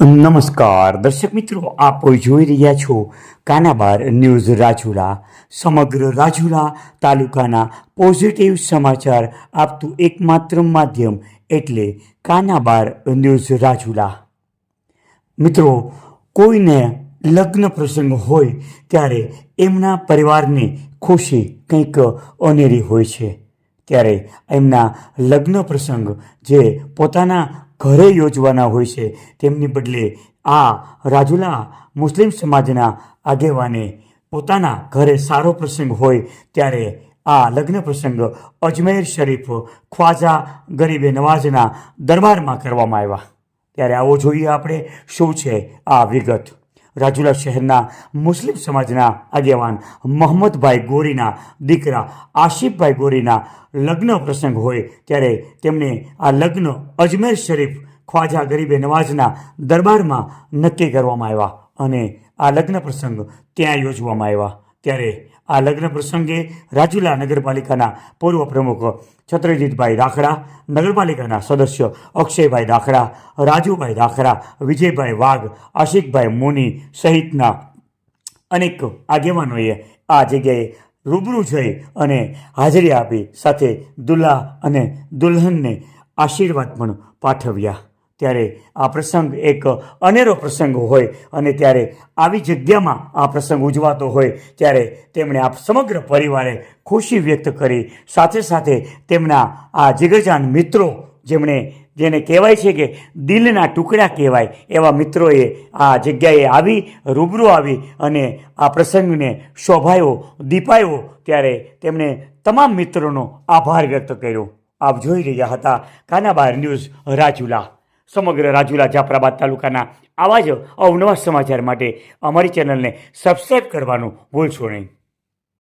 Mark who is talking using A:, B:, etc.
A: નમસ્કાર, દર્શક મિત્રો, આપ જોઈ રહ્યા છો કાનાબાર ન્યૂઝ રાજુલા, સમગ્ર રાજુલા તાલુકાના પોઝિટિવ સમાચાર આપતું એકમાત્ર માધ્યમ એટલે કાનાબાર ન્યૂઝ રાજુલા. મિત્રો, કોઈને લગ્ન પ્રસંગ હોય ત્યારે એમના પરિવારની ખુશી કંઈક અનેરી હોય છે. ત્યારે એમના લગ્ન પ્રસંગ જે પોતાના ઘરે યોજવાના હોય છે. તેમની બદલે આ રાજુલા મુસ્લિમ સમાજના આગેવાને પોતાના ઘરે સારો પ્રસંગ હોય ત્યારે આ લગ્ન પ્રસંગ અજમેર શરીફ ખ્વાજા ગરીબે નવાઝના દરબારમાં કરવામાં આવ્યા. ત્યારે આવો જોઈએ આપણે શું છે આ વિગત. રાજુલા શહેરના મુસ્લિમ સમાજના આગેવાન મોહમ્મદભાઈ ગોરીના દીકરા આશિફભાઈ ગોરીના લગ્ન પ્રસંગ હોય ત્યારે તેમને આ લગ્ન અજમેર શરીફ ખ્વાજા ગરીબે નવાઝના દરબારમાં નક્કી કરવામાં આવ્યા અને આ લગ્ન પ્રસંગ ત્યાં યોજવામાં આવ્યા. ત્યારે આ લગ્ન પ્રસંગે રાજુલા નગરપાલિકાના પૂર્વ પ્રમુખ છત્રજીતભાઈ દાખડા, નગરપાલિકાના સદસ્ય અક્ષયભાઈ દાખડા, રાજુભાઈ દાખડા, વિજયભાઈ વાઘ, આશિકભાઈ મોની સહિતના અનેક આગેવાનોએ આ જગ્યાએ રૂબરૂ જઈ અને હાજરી આપી સાથે દુલ્હા અને દુલ્હનને આશીર્વાદ પણ પાઠવ્યા. ત્યારે આ પ્રસંગ એક અનેરો પ્રસંગ હોય અને ત્યારે આવી જગ્યામાં આ પ્રસંગ ઉજવાતો હોય ત્યારે તેમણે આ સમગ્ર પરિવારે ખુશી વ્યક્ત કરી. સાથે સાથે તેમના આ જીગરજાન મિત્રો જેમણે, જેને કહેવાય છે કે દિલના ટુકડા કહેવાય, એવા મિત્રોએ આ જગ્યાએ આવી, રૂબરૂ આવી અને આ પ્રસંગને શોભાયો, દીપાયો ત્યારે તેમણે તમામ મિત્રોનો આભાર વ્યક્ત કર્યો. આપ જોઈ રહ્યા હતા કાનાબાર ન્યૂઝ રાજુલા. સમગ્ર રાજુલા જાફરાબાદ તાલુકાના આવા જ અવનવા સમાચાર માટે અમારી ચેનલને સબસ્ક્રાઈબ કરવાનું ભૂલશો નહીં.